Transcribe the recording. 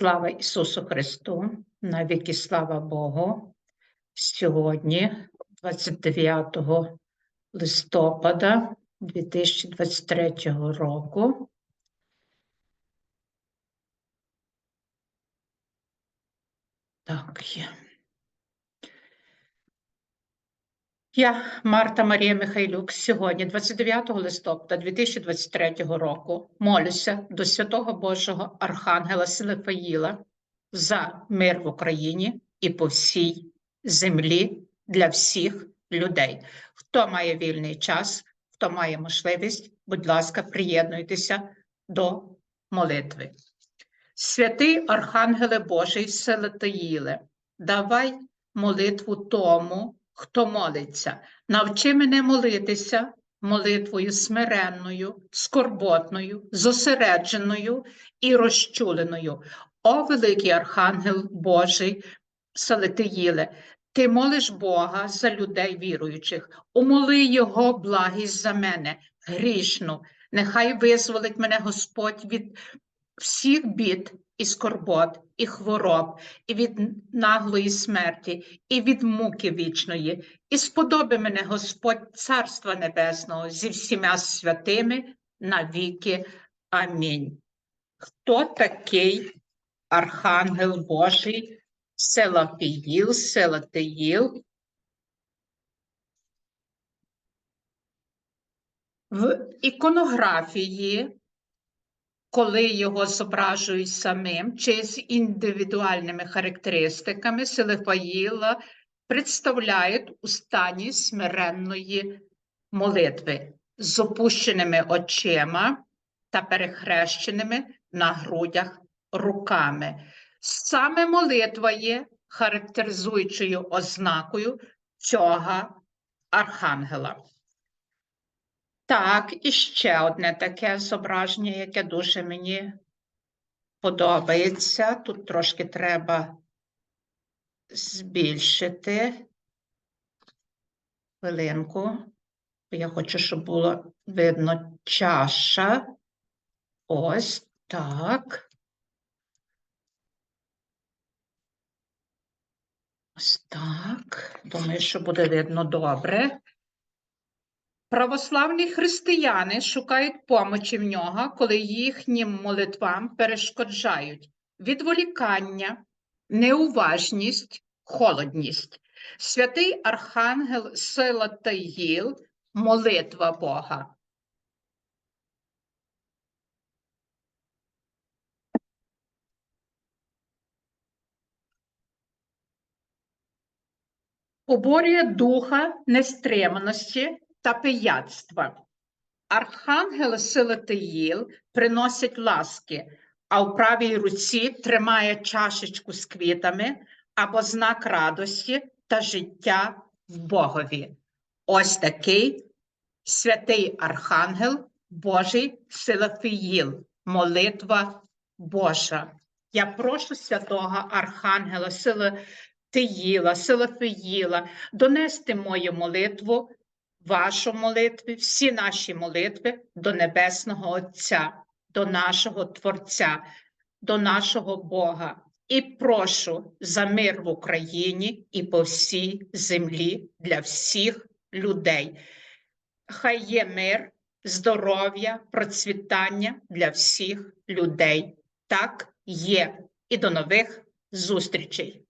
Слава Ісусу Христу, навіки слава Богу. Сьогодні, 29 листопада 2023 року. Так, є. Я, Марта Марія Михайлюк, сьогодні, 29 листопада 2023 року, молюся до святого Божого Архангела Силифаїла за мир в Україні і по всій землі для всіх людей. Хто має вільний час, хто має можливість, будь ласка, приєднуйтеся до молитви. Святий Архангеле Божий Селатаїле, давай молитву тому, хто молиться. Навчи мене молитися молитвою смиренною, скорботною, зосередженою і розчуленою. О, великий Архангел Божий, Салетиїле, ти молиш Бога за людей віруючих, умоли Його благість за мене, грішну. Нехай визволить мене Господь від всіх бід і скорбот, і хвороб, і від наглої смерті, і від муки вічної, і сподоби мене Господь Царства Небесного зі всіма святими навіки. Амінь. Хто такий Архангел Божий, Селафіїл, Селатиїл? В іконографії коли його зображують самим чи з індивідуальними характеристиками, Селефаїла представляють у стані смиренної молитви з опущеними очима та перехрещеними на грудях руками. Саме молитва є характеризуючою ознакою цього архангела. Так, і ще одне таке зображення, яке дуже мені подобається. Тут трошки треба збільшити хвилинку. Я хочу, щоб було видно чаша. Ось так. Ось так. Думаю, що буде видно добре. Православні християни шукають помочі в нього, коли їхнім молитвам перешкоджають відволікання, неуважність, холодність. Святий Архангел Сила та Гіл, молитва Бога. Поборює духа нестриманості та пияцтва. Архангел Силатиїл приносить ласки, а в правій руці тримає чашечку з квітами або знак радості та життя в Богові. Ось такий святий Архангел Божий Силафіїл, молитва Божа. Я прошу святого Архангела Силатиїла, Силафіїла донести мою молитву вашу молитву, всі наші молитви до Небесного Отця, до нашого Творця, до нашого Бога. І прошу за мир в Україні і по всій землі для всіх людей. Хай є мир, здоров'я, процвітання для всіх людей. Так є. І до нових зустрічей.